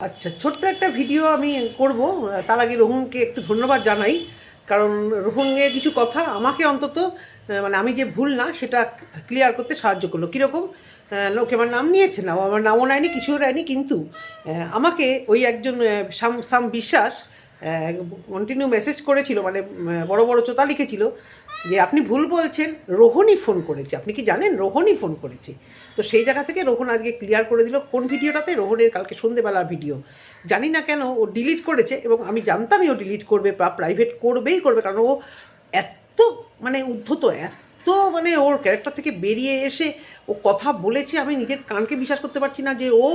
আচ্ছা ছোট্ট একটা ভিডিও আমি করব। তার আগে রোহনকে একটু ধন্যবাদ জানাই। কারণ রোহনের কিছু কথা আমাকে অন্তত মানে আমি যে ভুল না, সেটা ক্লিয়ার করতে সাহায্য করল। কীরকম? লোকে আমার নাম নিয়েছে না আমার নামও নেয়নি, কিছুও নেয়নি, কিন্তু আমাকে ওই একজন সাম সাম বিশ্বাস কন্টিনিউ মেসেজ করেছিল মানে বড় বড় চোতা লিখেছিল। যে আপনি ভুল বলছেন, রোহনই ফোন করেছে। আপনি কি জানেন? রোহনই ফোন করেছে। তো সেই জায়গা থেকে রোহন আজকে ক্লিয়ার করে দিল কোন ভিডিওটাতে? রোহনের কালকে সন্ধেবেলার ভিডিও জানি না কেন, ও ডিলিট করেছে এবং আমি জানতামই ও ডিলিট করবে বা প্রাইভেট করবেই করবে, কারণ ও এত মানে উদ্ধত, এত মানে ওর ক্যারেক্টার থেকে বেরিয়ে এসে ও কথা বলেছে, আমি নিজের কানকে বিশ্বাস করতে পারছি না যে ও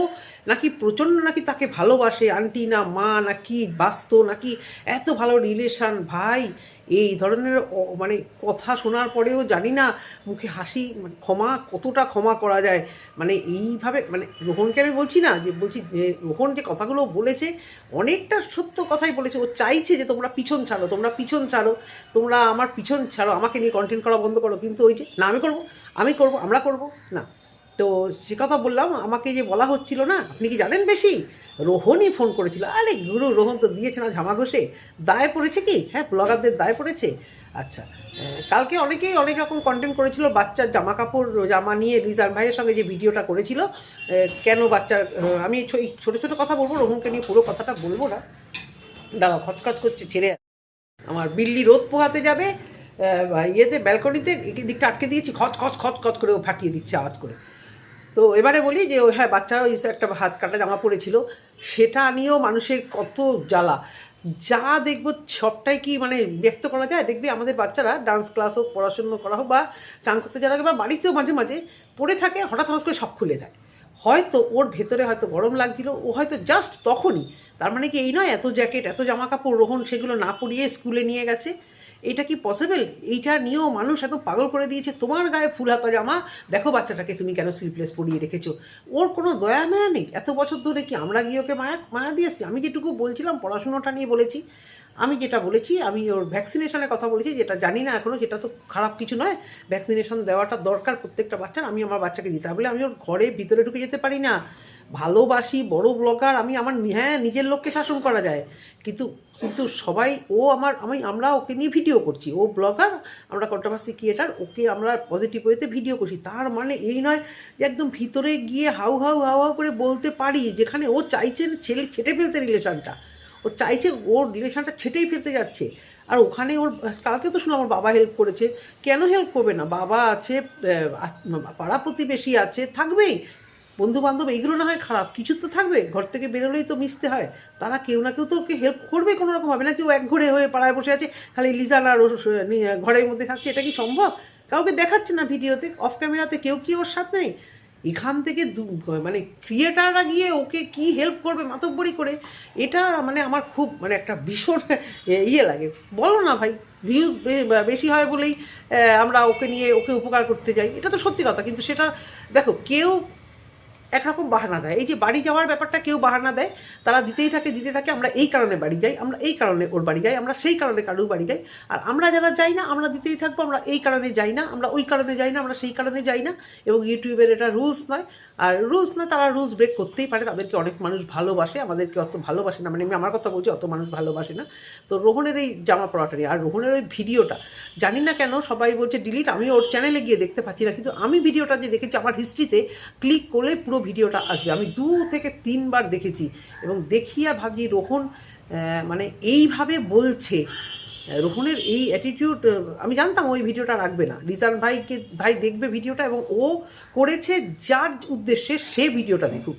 নাকি প্রচণ্ড নাকি তাকে ভালোবাসে আন্টি না মা নাকি বাস্ত নাকি এত ভালো রিলেশন ভাই এই ধরনের মানে কথা শোনার পরেও জানি না মুখে হাসি মানে ক্ষমা, কতটা ক্ষমা করা যায়। মানে এইভাবে মানে রোহনকে আমি বলছি না যে, বলছি যে, রোহন যে কথাগুলো বলেছে, অনেকটা সত্য কথাই বলেছে। ও চাইছে যে, তোমরা পিছন ছাড়ো, তোমরা পিছন ছাড়ো, তোমরা আমার পিছন ছাড়ো, আমাকে নিয়ে কন্টেন্ট করা বন্ধ করো। কিন্তু ওই যে, না, আমি করব, আমি করব, আমরা করব। না। তো সে কথা বললাম, আমাকে যে বলা হচ্ছিল না, আপনি কি জানেন বেশি? রোহনই ফোন করেছিল। আরে গুরু, রোহন তো দিয়েছে না ঝামা ঘষে। দায় পড়েছে কি? হ্যাঁ ব্লগারদের দায় পড়েছে। আচ্ছা কালকে অনেকেই অনেক রকম কন্টেন্ট করেছিল, বাচ্চার জামা কাপড়, জামা নিয়ে রিজার ভাইয়ের সঙ্গে যে ভিডিওটা করেছিল কেন বাচ্চার আমি ছোটো ছোটো কথা বলব, রোহনকে নিয়ে পুরো কথাটা বলব না। দাঁড়াও, খচখচ করছে, ছেড়ে আমার বিল্লি রোদ পোহাতে যাবে ইয়েতে, ব্যালকনিতে দিকটা আটকে দিয়েছি খচ খচ খচ খচ করে ও ফাটিয়ে দিচ্ছে আওয়াজ করে। তো এবারে বলি যে হ্যাঁ বাচ্চারা ওই একটা হাত কাটা জামা পরেছিল, সেটা নিয়েও মানুষের কত জ্বালা। যা দেখব সবটাই কি মানে ব্যক্ত করা যায়? দেখবি আমাদের বাচ্চারা ডান্স ক্লাস হোক, পড়াশুনো করা হোক বা চান করতে আগে বা বাড়িতেও মাঝে মাঝে পড়ে থাকে, হঠাৎ হঠাৎ করে সব খুলে যায়। হয়তো ওর ভেতরে হয়তো গরম লাগছিল, ও হয়তো জাস্ট তখনই, তার মানে কি এই নয়, এত জ্যাকেট এত জামা কাপড়, রোহন সেগুলো না পরিয়ে স্কুলে নিয়ে গেছে। এটা কি পসিবল এইটা নিয়েও মানুষ এত পাগল করে দিয়েছে। তোমার গায়ে ফুল হাতা জামা? দেখো বাচ্চাটাকে তুমি কেন স্লিপলেস পরিয়ে রেখেছো? ওর কোনো দয়া মায়া নেই। এত বছর ধরে কি আমরা গিয়ে ওকে মায়া মায়া দিয়েছি আমি যেটুকু বলছিলাম, পড়াশুনোটা নিয়ে বলেছি। আমি যেটা বলেছি, আমি ওর ভ্যাকসিনেশনের কথা বলেছি, যেটা জানি না এখনও যেটা তো খারাপ কিছু নয়। ভ্যাকসিনেশন দেওয়াটা দরকার প্রত্যেকটা বাচ্চার। আমি আমার বাচ্চাকে দিতে হবে বলে আমি ওর ঘরে ভিতরে ঢুকে যেতে পারি না। ভালোবাসি, বড় ব্লগার আমি আমার হ্যাঁ নিজের লোককে শাসন করা যায়। কিন্তু কিন্তু সবাই, ও আমার, আমি, আমরা ওকে নিয়ে ভিডিও করছি। ও ব্লগার আমরা কন্ট্রোভার্সি ক্রিয়েটার ওকে আমরা পজিটিভ ওয়েতে ভিডিও করছি। তার মানে এই নয় যে একদম ভিতরে গিয়ে হাউ হাউ হাউ হাউ করে বলতে পারি, যেখানে ও চাইছেন ছেলে, ছেটে ফেলতে রিলেশনটা ও চাইছে ওর রিলেশনটা ছেটেই ফেলতে যাচ্ছে। আর ওখানে ওর, কালকে তো শুনলাম আমার বাবা হেল্প করেছে। কেন হেল্প করবে না? বাবা আছে পাড়া প্রতিবেশী আছে, থাকবেই। বন্ধু বান্ধব এইগুলো না হয় খারাপ। কিছু তো থাকবে, ঘর থেকে বেরোলেই তো মিশতে হয়। তারা কেউ না কেউ তো ওকে হেল্প করবে, কোনো রকম হবে না কেউ এক ঘরে হয়ে পাড়ায় বসে আছে, খালি লিজান আর ঘরের মধ্যে থাকছে। এটা কি সম্ভব? কাউকে দেখাচ্ছে না ভিডিওতে অফ ক্যামেরাতে কেউ কি ওর সাথে নেই? এখান থেকে মানে ক্রিয়েটাররা গিয়ে ওকে কি হেল্প করবে মাতব্বরি করে, এটা মানে আমার খুব মানে একটা ভীষণ ইয়ে লাগে। বলো না ভাই ভিউজ বেশি হয় বলেই আমরা ওকে নিয়ে ওকে উপকার করতে যাই। এটা তো সত্যি কথা, কিন্তু সেটা, দেখো, কেউ একরকম বাহানা দেয়। এই যে বাড়ি যাওয়ার ব্যাপারটা কেউ বাহানা দেয়, তারা দিতেই থাকে দিতে থাকে, আমরা এই কারণে বাড়ি যাই, আমরা এই কারণে ওর বাড়ি যাই, আমরা সেই কারণে কারুর বাড়ি যাই, আর আমরা যারা যাই না, আমরা দিতেই থাকব, আমরা এই কারণে যাই না, আমরা ওই কারণে যাই না, আমরা সেই কারণে যাই না, এবং ইউটিউবের এটা রুলস নয়। আর রুলস না, তারা রুলস ব্রেক করতেই পারে, তাদেরকে অনেক মানুষ ভালোবাসে, আমাদেরকে অত ভালোবাসে না। মানে আমি আমার কথা বলছি, অত মানুষ ভালোবাসে না। তো রোহনের এই জামা পড়াটা নিয়ে, আর রোহনের ওই ভিডিওটা, জানি না কেন সবাই বলছে ডিলিট আমি ওর চ্যানেলে গিয়ে দেখতে পাচ্ছি না। কিন্তু আমি ভিডিওটা যে দেখেছি, আমার হিস্ট্রিতে ক্লিক করলে পুরো ভিডিওটা আসবে। আমি দু থেকে তিনবার দেখেছি এবং দেখিয়া ভাবি রোহন মানে এইভাবে বলছে। রোহনের এই অ্যাটিটিউড আমি জানতাম ওই ভিডিওটা রাখবে না। রিজান ভাইকে, ভাই দেখবে ভিডিওটা এবং ও করেছে যার উদ্দেশ্যে সে ভিডিওটা দেখুক।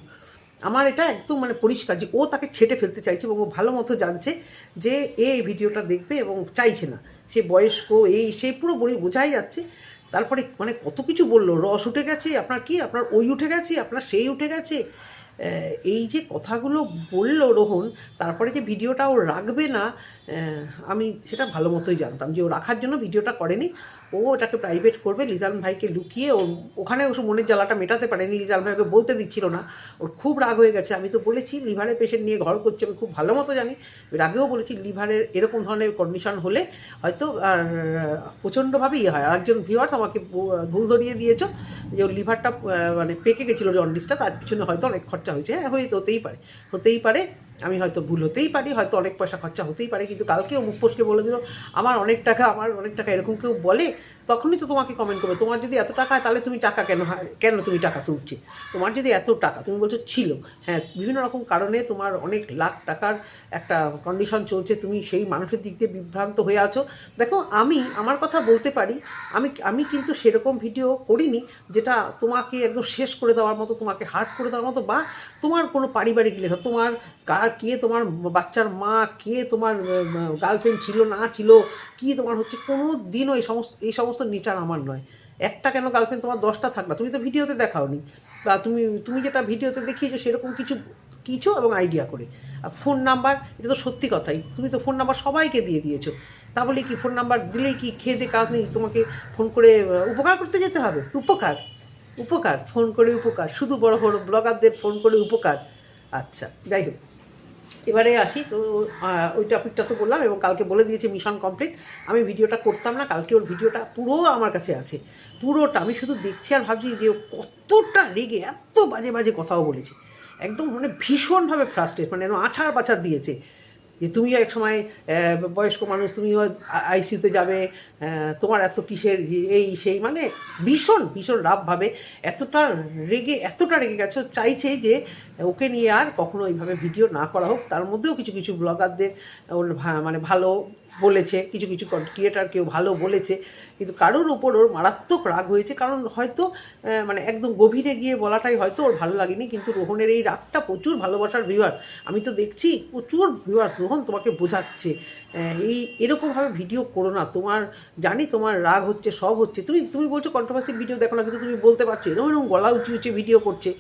আমার এটা একদম মানে পরিষ্কার যে ও তাকে ছেটে ফেলতে চাইছে এবং ও ভালো মতো জানছে যে এ এই ভিডিওটা দেখবে এবং চাইছে না। সে বয়স্ক, এই, সে পুরো বড়ি বোঝাই যাচ্ছে। তারপরে মানে কত কিছু বলল, রস উঠে গেছে, আপনার কি? আপনার ওই উঠে গেছে, আপনার সেই উঠে গেছে। এই যে কথাগুলো বলল রোহন, তারপরে যে ভিডিওটা ও রাখবে না আমি সেটা ভালো মতোই জানতাম যে ও রাখার জন্য ভিডিওটা করেনি। ও ওটাকে প্রাইভেট করবে, লিজান ভাইকে লুকিয়ে ও ওখানে ওসব মনের জ্বালাটা মেটাতে পারেনি, লিজান ভাই ওকে বলতে দিচ্ছিল না। ওর খুব রাগ হয়ে গেছে। আমি তো বলেছি, লিভারের পেশেন্ট নিয়ে ঘর করছে, আমি খুব ভালো মতো জানি। এর আগেও বলেছি, লিভারের এরকম ধরনের কন্ডিশন হলে হয়তো আর প্রচণ্ডভাবে ইয়ে হয়। আর একজন ভিওয়ার্স আমাকে ভুল ধরিয়ে দিয়েছ যে ওর লিভারটা মানে পেকে গেছিল জন্ডিসটা তার পিছনে হয়তো অনেক খরচা হয়েছে। হ্যাঁ হয়তো হতেই পারে। হতেই পারে। আমি হয়তো ভুল হতেই পারি, হয়তো অনেক পয়সা খরচা হতেই পারে, কিন্তু কালকেও মুখ পোষকে বলে দিল, আমার অনেক টাকা, আমার অনেক টাকা, এরকম কেউ বলে তখনই তো তোমাকে কমেন্ট করবে। তোমার যদি এত টাকা হয়, তাহলে তুমি টাকা কেন কেন তুমি টাকা তুলছে? তোমার যদি এত টাকা, তুমি বলছো ছিল। হ্যাঁ বিভিন্ন রকম কারণে তোমার অনেক লাখ টাকার একটা কন্ডিশন চলছে, তুমি সেই মানুষের দিক দিয়ে বিভ্রান্ত হয়ে আছো। দেখো, আমি, আমার কথা বলতে পারি, আমি আমি কিন্তু সেরকম ভিডিও করিনি, যেটা তোমাকে একদম শেষ করে দেওয়ার মতো, তোমাকে হার্ট করে দেওয়ার মতো, বা তোমার কোনো পারিবারিক লেখা তোমার কার কে তোমার বাচ্চার মা, কে তোমার গার্লফ্রেন্ড ছিল, না ছিল, কি তোমার হচ্ছে কোনো দিনও এই সমস্ত এই সমস্ত নেচার আমার নয়। একটা কেন গার্লফ্রেন্ড তোমার দশটা থাকবে? তুমি তো ভিডিওতে দেখাওনি। বা তুমি তুমি যেটা ভিডিওতে দেখিয়েছো সেরকম কিছু কিছু এবং আইডিয়া করে। আর ফোন নাম্বার এটা তো সত্যি কথাই তুমি তো ফোন নাম্বার সবাইকে দিয়ে দিয়েছ। তা বলে কি ফোন নাম্বার দিলেই কি খেয়ে দিয়ে কাজ নেই? তোমাকে ফোন করে উপকার করতে যেতে হবে? উপকার। উপকার ফোন করে উপকার। শুধু বড় বড় ব্লগারদের ফোন করে উপকার। আচ্ছা যাই হোক। এবারে আসি, তো ওই টপিকটা তো বললাম এবং কালকে বলে দিয়েছে মিশন কমপ্লিট আমি ভিডিওটা করতাম না, কালকে ওর ভিডিওটা পুরো আমার কাছে আছে। পুরোটা আমি শুধু দেখছি আর ভাবছি যে কতটা রেগে, এত বাজে বাজে কথাও বলেছে। একদম মানে ভীষণভাবে ফ্রাস্ট্রেট মানে আছাড় পাছাড় দিয়েছে। যে তুমিও এক সময় বয়স্ক মানুষ তুমিও আইসিউতে যাবে তোমার এত কিসের এই সেই মানে ভীষণ ভীষণ রাবভাবে এতটা রেগে এতটা রেগে গেছে, চাইছে যে ওকে নিয়ে আর কখনো এইভাবে ভিডিও না করা হোক। তার মধ্যেও কিছু কিছু ব্লগারদের ওর মানে ভালো বলেছে, কিছু কিছু ক্রিয়েটার কেউ ভালো বলেছে, কিন্তু কারোর ওপর ওর মারাত্মক রাগ হয়েছে, কারণ হয়তো মানে একদম গভীরে গিয়ে বলাটাই হয়তো ওর ভালো লাগেনি, কিন্তু রোহনের এই রাগটা প্রচুর ভালোবাসার ভিউয়ার আমি তো দেখছি প্রচুর ভিউয়ার রোহন তোমাকে বোঝাচ্ছে। এই এরকমভাবে ভিডিও করো না, তোমার জানি তোমার রাগ হচ্ছে, সব হচ্ছে। তুমি তুমি বলছো কন্ট্রোভার্সি ভিডিও দেখো না, কিন্তু তুমি বলতে পারছ এরকম এরকম গলা উঁচু উঁচু ভিডিও করছে।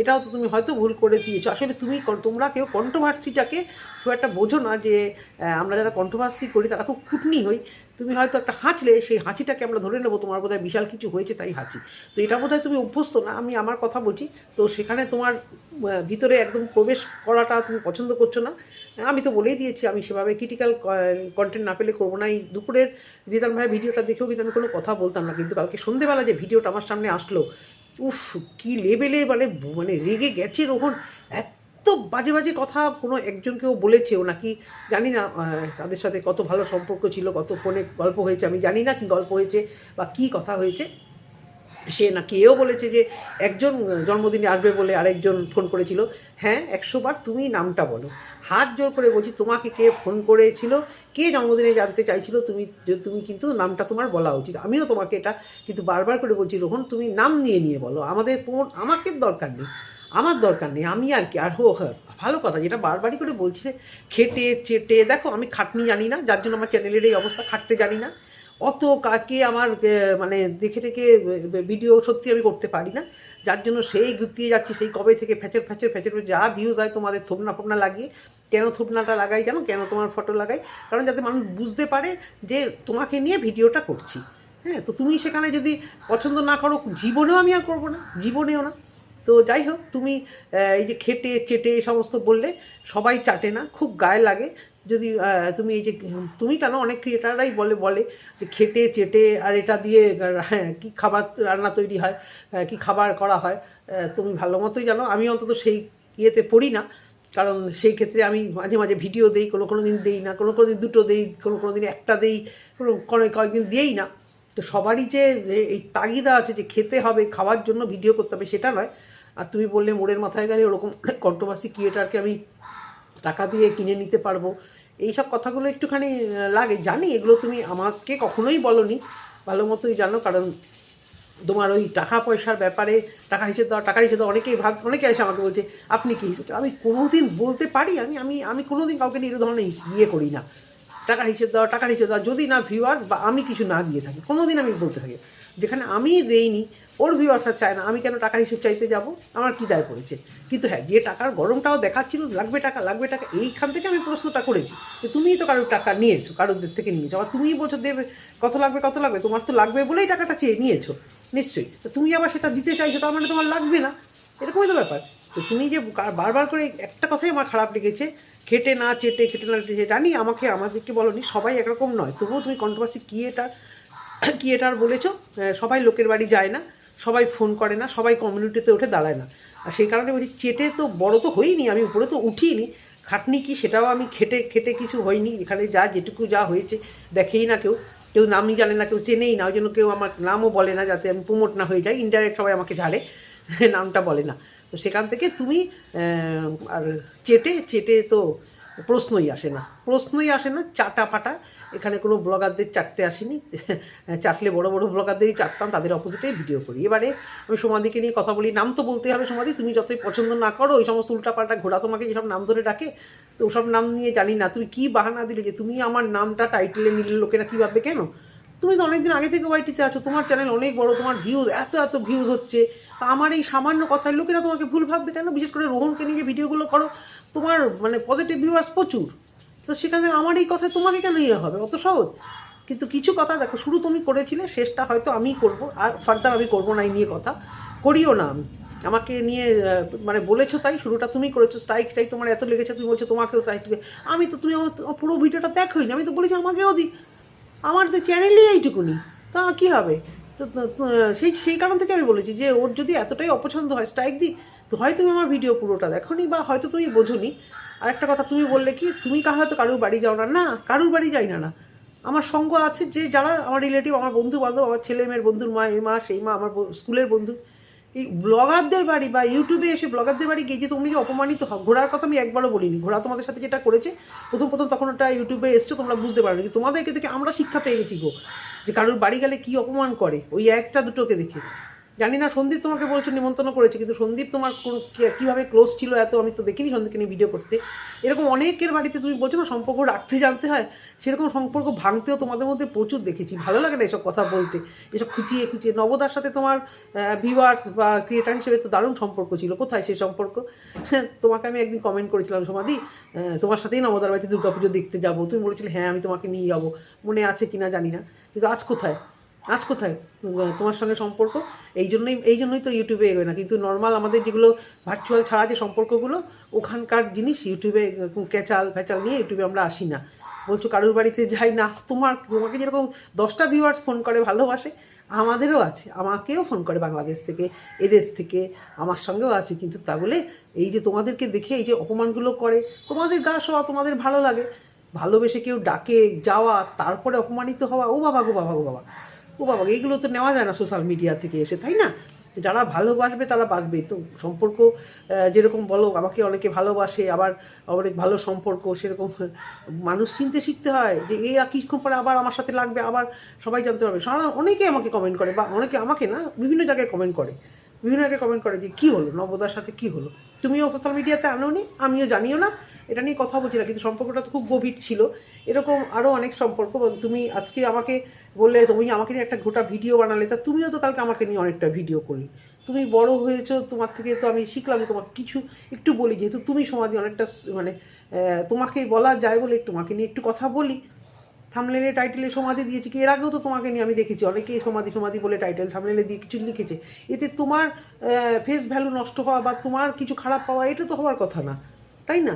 এটাও তো তুমি হয়তো ভুল করে দিয়েছ। আসলে তুমি তোমরা কেউ কন্ট্রোভার্সিটাকে খুব একটা বোঝো না যে আমরা যারা কন্ট্রোভার্সি করি তারা খুব কুটনি হই। তুমি হয়তো একটা হাঁচলে, সেই হাঁচিটাকে আমরা ধরে নেব, তোমার বোধহয় বিশাল কিছু হয়েছে তাই হাঁচি। তো এটা বোধহয় তুমি অভ্যস্ত না, আমি আমার কথা বলছি। তো সেখানে তোমার ভিতরে একদম প্রবেশ করাটা তুমি পছন্দ করছ না। আমি তো বলেই দিয়েছি, আমি সেভাবে ক্রিটিক্যাল কন্টেন্ট না পেলে করব না। এই দুপুরের রিদান ভাই ভিডিওটা দেখেও কিন্তু আমি কোনো কথা বলতাম না। কিন্তু কালকে সন্ধেবেলা যে ভিডিওটা আমার সামনে আসলো উফ, কী লেভেলে মানে মানে রেগে গেছে রোহন। এত বাজে বাজে কথা কোনো একজনকেও বলেছে ও নাকি? জানি না তাদের সাথে কত ভালো সম্পর্ক ছিল, কত ফোনে গল্প হয়েছে, আমি জানি না কি গল্প হয়েছে বা কি কথা হয়েছে। সে নাকি এও বলেছে যে একজন জন্মদিনে আসবে বলে আরেকজন ফোন করেছিল। হ্যাঁ একশোবার তুমি নামটা বলো। হাত জোর করে বলছি, তোমাকে কে ফোন করেছিল? কে জন্মদিনে জানতে চাইছিল? তুমি তুমি কিন্তু নামটা তোমার বলা উচিত। আমিও তোমাকে এটা কিন্তু বারবার করে বলছি, রোহন, তুমি নাম নিয়ে নিয়ে বলো। আমাদের আমাকে দরকার নেই। আমার দরকার নেই। আমি আর কি, আর হো, ভালো কথা, যেটা বারবারই করে বলছিলে, খেটে, চেটে, দেখো, আমি খাটনি জানি না, যার জন্য আমার চ্যানেলের এই অবস্থা, খাটতে জানি না। অত কাকে আমার মানে দেখে টেকে ভিডিও সত্যি আমি করতে পারি না। যার জন্য সেই গুতিয়ে যাচ্ছি, সেই কবে থেকে ফ্যাচর ফ্যাচর ফ্যাচর যা ভিউজ হয় তোমাদের থোপনা ফোপনা লাগিয়ে, কেন থোপনাটা লাগাই জানো? কেন তোমার ফটো লাগাই? কারণ যাতে মানুষ বুঝতে পারে যে তোমাকে নিয়ে ভিডিওটা করছি। হ্যাঁ তো তুমি সেখানে যদি পছন্দ না করো, জীবনেও আমি আর করব না, জীবনেও না। তো যাই হোক, তুমি এই যে খেটে, চেটে সমস্ত বললে, সবাই চাটে না, খুব গায়ে লাগে। যদি তুমি এই যে, তুমি কেন অনেক ক্রিয়েটাররাই বলে বলে যে খেটে, চেটে, আর এটা দিয়ে হ্যাঁ কী খাবার রান্না তৈরি হয় কী খাবার করা হয় তুমি ভালো মতোই জানো। আমি অন্তত সেই ইয়েতে পড়ি না, কারণ সেই ক্ষেত্রে আমি মাঝে মাঝে ভিডিও দেই, কোনো কোনো দিন দেই না, কোনো কোনো দিন দুটো দেই, কোনো কোনো দিন একটা দেই, কোনো কোনো কয়েকদিন দিয়েই না। তো সবারই যে এই তাগিদা আছে যে খেতে হবে, খাওয়ার জন্য ভিডিও করতে হবে, সেটা নয়। আর তুমি বললে মোড়ের মাথায় গেলে ওরকম কন্ট্রোভার্সি ক্রিয়েটারকে আমি টাকা দিয়ে কিনে নিতে পারব। এই সব কথাগুলো একটুখানি লাগে। জানি এগুলো তুমি আমাকে কখনোই বলনি। ভালো মতোই জানো, কারণ তোমার ওই টাকা পয়সার ব্যাপারে, টাকা হিসেবে দেওয়া, টাকা হিসেবে দেওয়া অনেকেই ভাব, অনেকে এসে আমাকে বলছে, আপনি কি? হিসেবে আমি কোনোদিন বলতে পারি। আমি আমি আমি কোনোদিন কাউকে নিয়ে ধরনের ইয়ে করি না। টাকার হিসেব দেওয়া টাকার হিসেব দেওয়া, যদি না ভিউয়ার বা আমি কিছু না দিয়ে থাকি, কোনোদিন আমি বলতে থাকি যেখানে আমি দেইনি ওর ভিউয়ার্স আর চায় না, আমি কেন টাকার হিসেব চাইতে যাব? আমার কী দায় পড়েছে? কিন্তু হ্যাঁ যে টাকার গরমটাও দেখাচ্ছিল, লাগবে টাকা লাগবে টাকা, এইখান থেকে আমি প্রশ্নটা করেছি যে তুমিই তো কারোর টাকা নিয়েছো, কারোর দেশ থেকে নিয়েছো, আবার তুমিই বলছো দেবে, কত লাগবে কত লাগবে, তোমার তো লাগবে বলেই টাকাটা চেয়ে নিয়েছো, নিশ্চয়ই। তো তুমি আবার সেটা দিতে চাইছো, তার মানে তোমার লাগবে না। এরকমই তো ব্যাপার। তো তুমি যে বারবার করে একটা কথাই আমার খারাপ লেগেছে, খেটে না চেটে, খেটে না চেটে, জানি আমাকে, আমাদেরকে বলনি, সবাই একরকম নয়, তবুও তুমি কন্ট্রোভার্সি কী এটা, কি এটা আর বলেছ? সবাই লোকের বাড়ি যায় না। সবাই ফোন করে না, সবাই কমিউনিটিতে উঠে দাঁড়ায় না। আর সেই কারণে বলছি, চেটে তো বড় তো হইনি, আমি উপরে তো উঠিনি। খাটনি কি সেটাও আমি খেটে খেটে কিছু হয়নি, এখানে যা যেটুকু যা হয়েছে, দেখেই না কেউ। কেউ নামই জানে না, কেউ চেনেই না, ওই জন্য কেউ আমার নামও বলে না, যাতে আমি প্রমোট না হয়ে যাই। ইনডাইরেক্ট সবাই আমাকে ঝাড়ে, নামটা বলে না। তো সেখান থেকে তুমি আর চেটে চেটে তো প্রশ্নই আসে না। প্রশ্নই আসে না, চাটা পাটা এখানে কোনো ব্লগারদের চাটতে আসিনি। চাটলে বড় বড় ব্লগারদেরই চাটতাম, তাদের অপোজিটেই ভিডিও করি। এবারে আমি সমাধিকে নিয়ে কথা বলি, নাম তো বলতে হবে সমাধি তুমি যতই পছন্দ না করো, ওই সমস্ত উল্টাপাল্টা ঘোড়া তোমাকে যেসব নাম ধরে ডাকে, তো ওসব নাম নিয়ে জানি না। তুমি কি বাহানা দিলে যে তুমি আমার নামটা টাইটেলে নিলে লোকেরা কী ভাববে কেন? তুমি তো অনেকদিন আগে থেকে ওয়াইটিতে আছো, তোমার চ্যানেল অনেক বড়, তোমার ভিউজ এত এত ভিউজ হচ্ছে। আমার এই সামান্য কথায় লোকেরা তোমাকে ভুল ভাববে কেন? বিশেষ করে রোহনকে নিয়ে যে ভিডিওগুলো করো, তোমার মানে পজিটিভ ভিউয়ার্স প্রচুর। তো সেখানে আমার এই কথা তোমাকে কেন ইয়ে হবে? অত সহজ। কিন্তু কিছু কথা দেখো, শুরু তুমি করেছিলে, শেষটা হয়তো আমিই করব। আর ফার্দার আমি করব না এই নিয়ে কথা। করিও না আমি। আমাকে নিয়ে মানে বলেছ তাই, শুরুটা তুমি করেছ। স্ট্রাইক টাইক তোমার এত লেগেছে, তুমি বলছো তোমাকেও স্ট্রাইক আমি তো, তুমি আমার পুরো ভিডিওটা দেখোই না। আমি তো বলেছি আমাকেও দিই আমার তো চ্যানেলই এইটুকুনি। তা কী হবে? তো সেই সেই কারণ থেকে আমি বলেছি যে ওর যদি এতটাই অপছন্দ হয় স্ট্রাইক দিই, তো হয় তুমি আমার ভিডিও পুরোটা দেখোনি বা হয়তো তুমি বোঝোনি। আর একটা কথা, তুমি বললে কি, তুমি হয়তো কারুর বাড়ি যাও না। না, কারুর বাড়ি যাই না না। আমার সঙ্গ আছে যে যারা আমার রিলেটিভ আমার বন্ধু বান্ধব আমার ছেলে মেয়ের বন্ধুর মা এই মা, সেই মা, আমার স্কুলের বন্ধু, এই ব্লগারদের বাড়ি বা ইউটিউবে এসে ব্লগারদের বাড়ি গিয়ে যে তুমি যে অপমানিত হও, ঘোড়ার কথা আমি একবারও বলিনি। ঘোড়া তোমাদের সাথে যেটা করেছে, প্রথম প্রথম তখন ওটা ইউটিউবে এসছো, তোমরা বুঝতে পারো তোমাদেরকে দেখে আমরা শিক্ষা পেয়ে গেছি গো। যে কারোর বাড়ি গেলে কি অপমান করে? ওই একটা দুটোকে দেখে জানি না, সন্দীপ তোমাকে বলছো, নিমন্ত্রণ করেছে, কিন্তু সন্দীপ তোমার কীভাবে ক্লোজ ছিল এত আমি তো দেখিনি সন্দীপকে নিয়ে ভিডিও করতে। এরকম অনেকের বাড়িতে তুমি বলছো না, সম্পর্ক রাখতে জানতে হয়, সেরকম সম্পর্ক ভাঙতেও তোমাদের মধ্যে প্রচুর দেখেছি। ভালো লাগে না এসব কথা বলতে। এসব খুঁচিয়ে খুঁচিয়ে। নবদার সাথে তোমার ভিউয়ার্স বা ক্রিয়েটার হিসেবে তো দারুণ সম্পর্ক ছিল। কোথায় সেই সম্পর্ক? তোমাকে আমি একদিন কমেন্ট করেছিলাম, সমাধি তোমার সাথেই নবদার বাড়িতে দুর্গাপুজো দেখতে যাব। তুমি বলেছিলে হ্যাঁ আমি তোমাকে নিয়ে যাব। মনে আছে কিনা জানি না। কিন্তু আজ কোথায়? আজ কোথায়? তোমার সঙ্গে সম্পর্ক? এই জন্যই এই জন্যই তো ইউটিউবে এগোয় না। কিন্তু নর্মাল আমাদের যেগুলো ভার্চুয়াল ছাড়া যে সম্পর্কগুলো, ওখানকার জিনিস ইউটিউবে ক্যাচাল ফ্যাচাল নিয়ে ইউটিউবে আমরা আসি না। বলছো কারোর বাড়িতে যাই না? তোমার, তোমাকে যেরকম দশটা ভিউয়ার্স ফোন করে, ভালোবাসে, আমাদেরও আছে। আমাকেও ফোন করে বাংলাদেশ থেকে, এদেশ থেকে, আমার সঙ্গেও আছে। কিন্তু তা বলে এই যে তোমাদেরকে দেখে, এই যে অপমানগুলো করে, তোমাদের গা শোয়া তোমাদের ভালো লাগে। ভালোবেসে কেউ ডাকে যাওয়া, তারপরে অপমানিত হওয়া, ও বাবা গো বাবা গো, বাবা। ও বাবা এইগুলো তো নেওয়া যায় না সোশ্যাল মিডিয়া থেকে এসে, তাই না? যারা ভালোবাসবে তারা বাসবে তো সম্পর্ক যেরকম বলো, আমাকে অনেকে ভালোবাসে, আবার অনেক ভালো সম্পর্ক, সেরকম মানুষ চিনতে শিখতে হয় যে এই কিছুক্ষণ পরে আবার আমার সাথে লাগবে, আবার সবাই জানতে পারবে। সারা অনেকে আমাকে কমেন্ট করে, বা অনেকে আমাকে না, বিভিন্ন জায়গায় কমেন্ট করে। বিভিন্ন জায়গায় কমেন্ট করে যে, কী হলো? নবদার সাথে কী হলো? তুমিও সোশ্যাল মিডিয়াতে আনোনি? আমিও জানিও না? এটা নিয়ে কথা বলছি না, কিন্তু সম্পর্কটা তো খুব গভীর ছিল। এরকম আরও অনেক সম্পর্ক তুমি আজকে আমাকে বললে, তুমি আমাকে নিয়ে একটা গোটা ভিডিও বানালে, তা তুমিও তো কালকে আমাকে নিয়ে অনেকটা ভিডিও করলে। তুমি বড় হয়েছো, তোমার থেকে তো আমি শিখলাম তোমাকে কিছু একটু বলি, যেহেতু তুমি সমাধি অনেকটা মানে তোমাকে বলা যায় বলে তোমাকে নিয়ে একটু কথা বলি। থামলেলে টাইটেলে সমাধি দিয়েছি, কি এর আগেও তো তোমাকে নিয়ে আমি দেখেছি, অনেকেই সমাধি সমাধি বলে টাইটেল থামলেলে দিয়ে কিছু লিখেছে। এতে তোমার ফেস ভ্যালু নষ্ট হওয়া বা তোমার কিছু খারাপ পাওয়া, এটা তো হওয়ার কথা না, তাই না?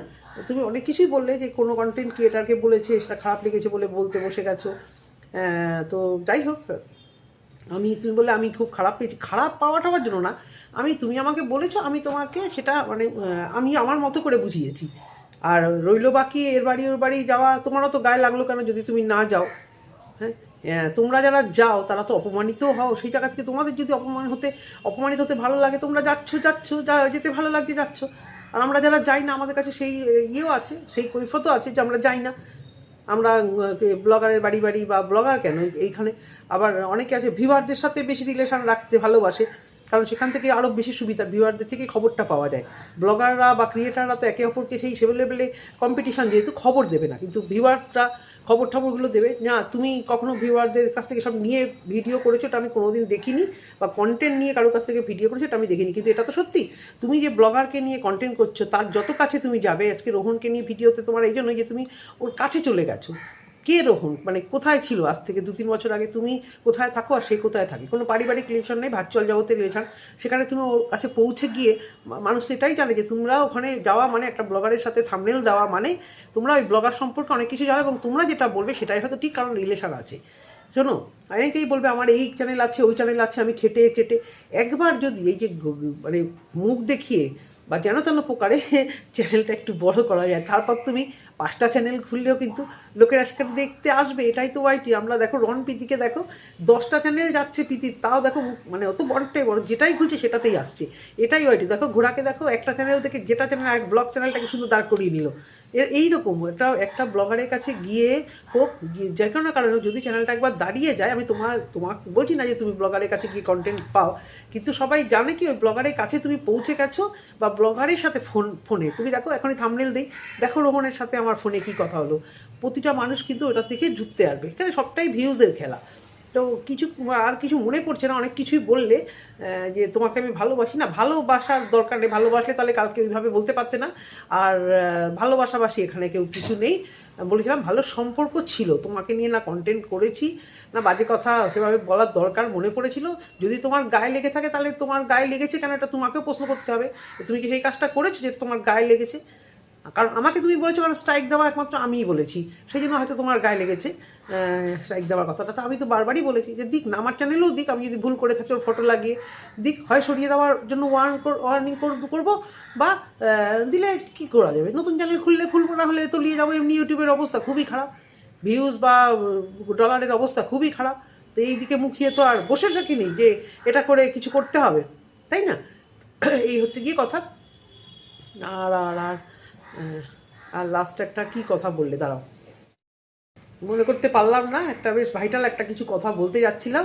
তুমি অনেক কিছুই বললে যে কোনো কন্টেন্ট ক্রিয়েটারকে বলেছে, সেটা খারাপ লেগেছে বলে বলতে বসে গেছো। তো যাই হোক, আমি, তুমি বললে আমি খুব খারাপ পেয়েছি। খারাপ পাওয়া টাওয়ার জন্য না। আমি, তুমি আমাকে বলেছ, আমি তোমাকে সেটা মানে আমি আমার মতো করে বুঝিয়েছি। আর রইল বাকি, এর বাড়ি, ওর বাড়ি যাওয়া তোমারও তো গায়ে লাগল কেন যদি তুমি না যাও? হ্যাঁ? তোমরা যারা যাও, তারা তো অপমানিত হও। সেই জায়গা থেকে তোমাদের যদি অপমান হতে, অপমানিত হতে ভালো লাগে, তোমরা যাচ্ছ যাচ্ছ, যা যেতে ভালো লাগছে, যাচ্ছ। আর আমরা যারা যাই না, আমাদের কাছে সেই ইয়েও আছে, সেই কৈফতও আছে যে আমরা যাই না। আমরা ব্লগারের বাড়ি বাড়ি বা ব্লগার কেন? এইখানে আবার অনেকে আছে ভিভারদের সাথে বেশি রিলেশন রাখতে ভালোবাসে, কারণ সেখান থেকে আরও বেশি সুবিধা, ভিউয়ারদের থেকে খবরটা পাওয়া যায়। ব্লগাররা বা ক্রিয়েটাররা তো একে অপরকে সেই সেভেলেবেলে কম্পিটিশন যেহেতু খবর দেবে না, কিন্তু ভিউয়াররা খবর টবরগুলো দেবে। না, তুমি কখনো ভিউয়ারদের কাছ থেকে সব নিয়ে ভিডিও করেছ এটা আমি কোনোদিন দেখিনি, বা কন্টেন্ট নিয়ে কারোর কাছ থেকে ভিডিও করেছ এটা আমি দেখিনি। কিন্তু এটা তো সত্যি, তুমি যে ব্লগারকে নিয়ে কন্টেন্ট করছ, তার যত কাছে তুমি যাবে, আজকে রোহনকে নিয়ে ভিডিওতে তোমার এই জন্য যে তুমি ওর কাছে চলে গেছো। কে রোহন? মানে কোথায় ছিল? আজ থেকে দু, তিন বছর আগে তুমি কোথায় থাকো আর সে কোথায় থাকে? কোনো পারিবারিক রিলেশন নেই ভার্চুয়াল জগতের রিলেশন সেখানে তুমি ওর কাছে পৌঁছে গিয়ে মানুষ সেটাই জানে যে তোমরা ওখানে যাওয়া মানে একটা ব্লগারের সাথে থামনেল দেওয়া মানে তোমরা ওই ব্লগার সম্পর্কে অনেক কিছু জানো এবং তোমরা যেটা বলবে সেটাই হয়তো ঠিক কারণ রিলেশন আছে। শোনো, অনেকেই বলবে আমার এই চ্যানেল আছে, ওই চ্যানেল আছে, আমি খেটে চেটে। একবার যদি এই যে মানে মুখ দেখিয়ে বা যেন তেন প্রকারে চ্যানেলটা একটু বড় করা যায়, তারপর তুমি পাঁচটা চ্যানেল খুললেও কিন্তু লোকেরা সেখানে দেখতে আসবে, এটাই তো ওয়াইটি আমরা দেখো রন পিতিকে দেখো, দশটা চ্যানেল যাচ্ছে পিতির তাও দেখো মানে অত বড়টাই বড়, যেটাই খুলছে সেটাতেই আসছে। এটাই ওয়াইটি দেখো ঘোড়াকে দেখো একটা চ্যানেল থেকে যেটা চ্যানেল আর ব্লগ চ্যানেলটাকে শুধু দাঁড় করিয়ে নিল। এইরকম এটা একটা ব্লগারের কাছে গিয়ে হোক যে কোনো কারণে যদি চ্যানেলটা একবার দাঁড়িয়ে যায়, আমি তোমার তোমার বলছি না যে তুমি ব্লগারের কাছে গিয়ে কন্টেন্ট পাও, কিন্তু সবাই জানে কি ওই ব্লগারের কাছে তুমি পৌঁছে গেছো বা ব্লগারের সাথে ফোন ফোনে তুমি দেখো এখনই থামনেল দিই। দেখো রোহনের সাথে আমার ফোনে কি কথা হলো। প্রতিটা মানুষ কিন্তু ওটা থেকে ঢুকতে আসবে। এখানে সবটাই ভিউজের খেলা। তো কিছু, আর কিছু মনে পড়ছে না, অনেক কিছুই বললে যে তোমাকে আমি ভালোবাসি। না, ভালোবাসার দরকার নেই। ভালোবাসলে তাহলে কালকে ওইভাবে বলতে পারতে না। আর ভালোবাসাবাসি এখানে কেউ কিছু নেই। বলেছিলাম, ভালো সম্পর্ক ছিল। তোমাকে নিয়ে না কন্টেন্ট করেছি। না, বাজে কথা সেভাবে বলার দরকার মনে পড়েছিল। যদি তোমার গায়ে লেগে থাকে, তাহলে তোমার গায়ে লেগেছে কেন? এটা তোমাকেও প্রশ্ন করতে হবে। তুমি কি সেই কাজটা করেছ যে তোমার গায়ে লেগেছে? কারণ আমাকে তুমি বলেছ কারণ স্ট্রাইক দেওয়া একমাত্র আমিই বলেছি। সেই জন্য হয়তো তোমার গায়ে লেগেছে স্ট্রাইক দেওয়ার কথাটা। তো আমি তো বারবারই বলেছি যে দিক না, আমার চ্যানেলেও দিক, আমি যদি ভুল করে থাকি, ওর ফটো লাগিয়ে দিক। হয় সরিয়ে দেওয়ার জন্য ওয়ার্ন ওয়ার্নিং করব বা দিলে কি করা যাবে? নতুন চ্যানেল খুললে খুলবো, না হলে তো নিয়ে যাব। এমনি ইউটিউবের অবস্থা খুবই খারাপ। ভিউজ বা ডলারের অবস্থা খুবই খারাপ। তো এই দিকে মুখিয়ে তো আর বসে থাকিনি যে এটা করে কিছু করতে হবে, তাই না? এই হচ্ছে গিয়ে কথা। আর আর আর আর লাস্ট একটা কি কথা বললে? দাঁড়াও। মনে করতে পারলাম না, একটা বেশ ভাইটাল একটা কিছু কথা বলতে যাচ্ছিলাম।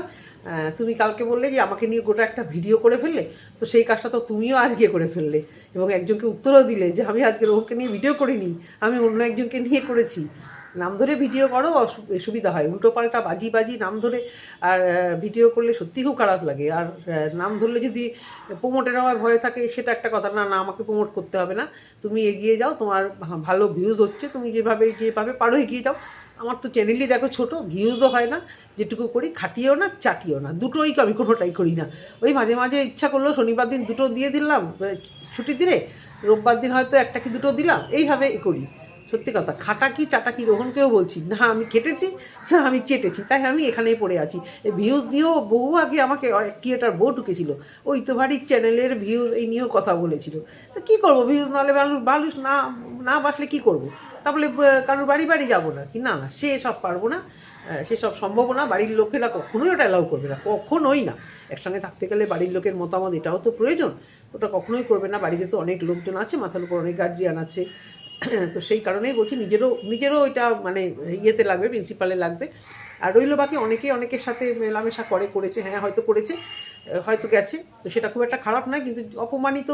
তুমি কালকে বললে যে আমাকে নিয়ে গোটা একটা ভিডিও করে ফেললে, তো সেই কাজটা তো তুমিও আজকে করে ফেললে। এবং একজনকে উত্তরও দিলে যে আমি আজকে ওকে নিয়ে ভিডিও করিনি, আমি অন্য একজনকে নিয়ে করেছি। নাম ধরে ভিডিও করো সুবিধা হয়। উল্টো পাল্টা বাজি বাজি নাম ধরে আর ভিডিও করলে সত্যি খুব খারাপ লাগে। আর নাম ধরলে যদি প্রমোটের হওয়ার ভয় থাকে, সেটা একটা কথা। না না, আমাকে প্রমোট করতে হবে না। তুমি এগিয়ে যাও, তোমার ভালো ভিউজ হচ্ছে, তুমি যেভাবে এগিয়ে পাবে, পারো এগিয়ে যাও। আমার তো চ্যানেলই দেখো ছোট ভিউজও হয় না। যেটুকু করি, খাটিয়েও না চাটিও না। দুটোই আমি কোনোটাই করি না। ওই মাঝে মাঝে ইচ্ছা করল শনিবার দিন দুটো দিয়ে দিলাম ছুটির দিনে। রোববার দিন হয়তো একটা কি দুটো দিলাম। এইভাবে করি। সত্যি কথা, খাটা কি, চাটা কি, রোহনকেও বলছি, না, আমি কেটেছি না, আমি চেটেছি, তাই আমি এখানেই পড়ে আছি। এই ভিউজ দিয়েও বহু আগে আমাকে ক্রিয়েটার বউ ঢুকেছিল, ওই তো ভারী চ্যানেলের ভিউজ এই নিয়েও কথা বলেছিল। তো কী করব ভিউজ নাহলে মানুষ না না বাসলে কী করব? তাহলে কারোর বাড়ি বাড়ি যাব না। কি, না না, সে সব পারব না সেসব সম্ভব না বাড়ির লোকেরা কখনোই ওটা অ্যালাউ করবে না, কখনোই না। একসঙ্গে থাকতে গেলে বাড়ির লোকের মতামত, এটাও তো প্রয়োজন। ওটা কখনোই করবে না, বাড়িতে তো অনেক লোকজন আছে, মাথার উপর অনেক গার্জিয়ান আছে তো সেই কারণেই বলছি, নিজেরও নিজেরও এটা মানে ইয়েতে লাগবে প্রিন্সিপালে লাগবে। আর রইল বাকি অনেকেই অনেকের সাথে মেলামেশা করে, করেছে হ্যাঁ হয়তো করেছে, হয়তো গেছে। তো সেটা খুব একটা খারাপ নয়, কিন্তু অপমানিত,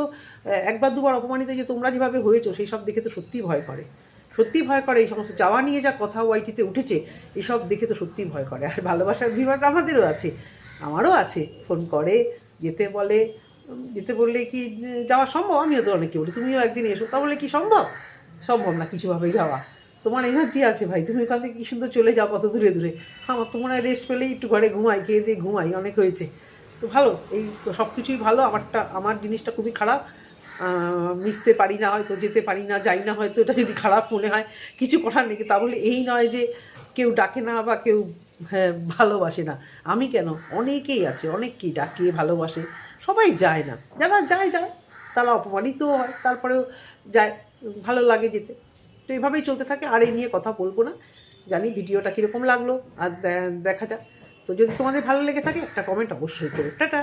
একবার, দুবার অপমানিত যে তোমরা যেভাবে হয়েছো, সেই সব দেখে তো সত্যিই ভয় করে। সত্যিই ভয় করে, এই সমস্ত যাওয়া নিয়ে যা কথা ওয়াইটিতে উঠেছে এসব দেখে তো সত্যিই ভয় করে। আর ভালোবাসার বিভাগ আমাদেরও আছে, আমারও আছে। ফোন করে, যেতে বলে যেতে বললে কি যাওয়া সম্ভব? আমিও তো অনেকে বলি, তুমিও একদিন এসো, তা বলে কি সম্ভব? সম্ভব না কিছুভাবেই যাওয়া। তোমার এনার্জি আছে ভাই, তুমি ওখান থেকে কি সুন্দর চলে যাও কত দূরে দূরে। আমার তো হয় রেস্ট পেলেই একটু ঘরে ঘুমাই, খেয়ে দিয়ে ঘুমাই, অনেক হয়েছে। তো ভালো, এই সব কিছুই ভালো, আমারটা, আমার জিনিসটা খুবই খারাপ। মিশতে পারি না হয়তো, যেতে পারি না, যাই না হয়তো, এটা যদি খারাপ মনে হয়, কিছু করার নেই। তা বলে এই নয় যে কেউ ডাকে না বা কেউ হ্যাঁ ভালোবাসে না। আমি কেন? অনেকেই আছে, অনেককেই ডাকে, ভালোবাসে। সবাই যায় না। যারা যায় যায়। তারা অপমানিতও হয়, তারপরেও যায়। ভালো লাগে যেতে। তো এইভাবেই চলতে থাকে, আর এই নিয়ে কথা বলব না। জানি ভিডিওটা কীরকম লাগল, আর দেখা যাক। তো যদি তোমাদের ভালো লেগে থাকে, একটা কমেন্ট অবশ্যই করো। টাটা!